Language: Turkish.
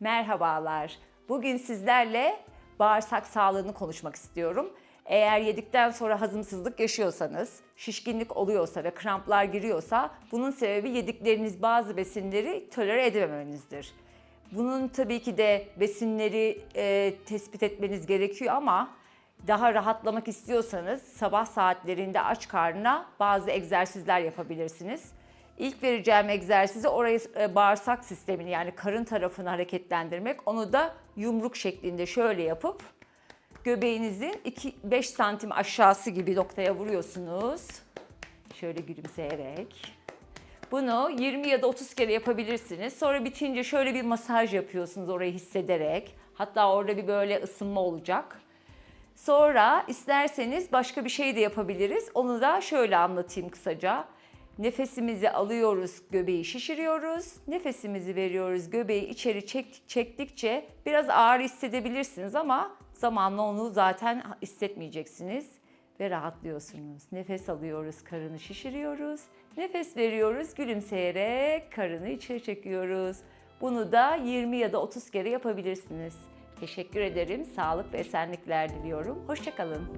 Merhabalar. Bugün sizlerle bağırsak sağlığını konuşmak istiyorum. Eğer yedikten sonra hazımsızlık yaşıyorsanız, şişkinlik oluyorsa ve kramplar giriyorsa bunun sebebi yedikleriniz bazı besinleri tolere edememenizdir. Bunun tabii ki de besinleri e, tespit etmeniz gerekiyor ama daha rahatlamak istiyorsanız sabah saatlerinde aç karnına bazı egzersizler yapabilirsiniz. İlk vereceğim egzersizi orayı e, bağırsak sistemini yani karın tarafını hareketlendirmek. Onu da yumruk şeklinde şöyle yapıp göbeğinizin 5 santim aşağısı gibi noktaya vuruyorsunuz. Şöyle gülümseyerek. Bunu 20 ya da 30 kere yapabilirsiniz. Sonra bitince şöyle bir masaj yapıyorsunuz orayı hissederek. Hatta orada bir böyle ısınma olacak. Sonra isterseniz başka bir şey de yapabiliriz. Onu da şöyle anlatayım kısaca. Nefesimizi alıyoruz, göbeği şişiriyoruz. Nefesimizi veriyoruz, göbeği içeri çek, çektikçe biraz ağrı hissedebilirsiniz ama zamanla onu zaten hissetmeyeceksiniz ve rahatlıyorsunuz. Nefes alıyoruz, karını şişiriyoruz. Nefes veriyoruz, gülümseyerek karını içeri çekiyoruz. Bunu da 20 ya da 30 kere yapabilirsiniz. Teşekkür ederim. Sağlık ve esenlikler diliyorum. Hoşçakalın.